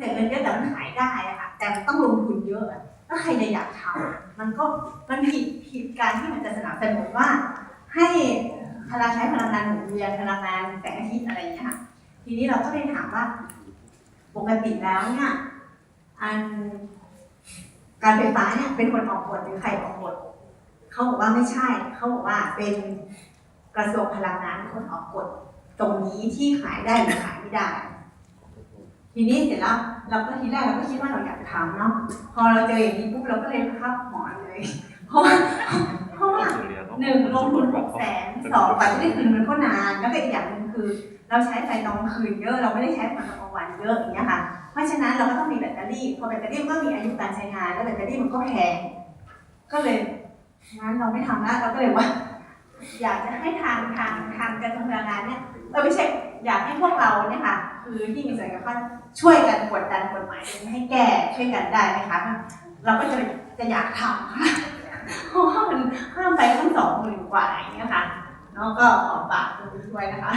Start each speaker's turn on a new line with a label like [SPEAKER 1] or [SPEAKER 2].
[SPEAKER 1] แต่เงินเยอะแต่มันขายได้อะค่ะ แต่มันต้องลงทุนเยอะแล้วใครจะอยากทำมันก็มันผิดผิดการที่มันจะสนับสนุนว่า ให้พลังใช้พลังงานหมุนเวียนพลังงานแสงอาทิตย์อะไรอย่างเงี้ยค่ะทีนี้เราก็เลยถามว่า ปกติแล้วเนี่ยอันการไฟฟ้าเนี่ยเป็นคนออกกฎหรือใครออกกฎเขาบอกว่าไม่ใช่ เขาบอกว่าเป็นกระทรวงพลังงานเป็นคนออกกฎตรงนี้ที่ขายได้หรือขายไม่ได้ ทีนี้เสร็จแล้วเราก็ทีแรกเราก็คิดว่าเราอยากทำเนาะพอเราเจออย่างนี้ปุ๊บเราก็เลยพับหมอนเลย เพราะว่าเพราะว่าหนึ่งลงทุนหกแสนสองกว่าจะได้คืนมันก็นานแล้วก็อีกอย่างหนึ่งคือ เราใช้ไฟตอนกลางคืนเยอะเราไม่ได้ใช้ไฟตอนกลางวันเยอะอย่างเงี้ยค่ะเพราะฉะนั้นเราก็ต้องมีแบตเตอรี่พอแบตเตอรี่มันก็มีอายุการใช้งาน แล้วแบตเตอรี่มันก็แพงก็เลยงั้นเราไม่ทำละเราก็เลยว่า อยากจะให้ทางทางทางกระทรวงพลังงานเนี่ยเออไม่ใช่ อยากให้พวกเราเนี่ยค่ะคือที่มีส่วนเกี่ยวข้องช่วยกันกดดันกฎหมายให้แก้ช่วยกันได้ไหมคะเราก็จะจะอยากทำค่ะเพราะว่ามันห้ามไปทั้งสองหมื่นกว่าอย่างเงี้ยค่ะแล้วก็ขอฝากคุณช่วยนะคะ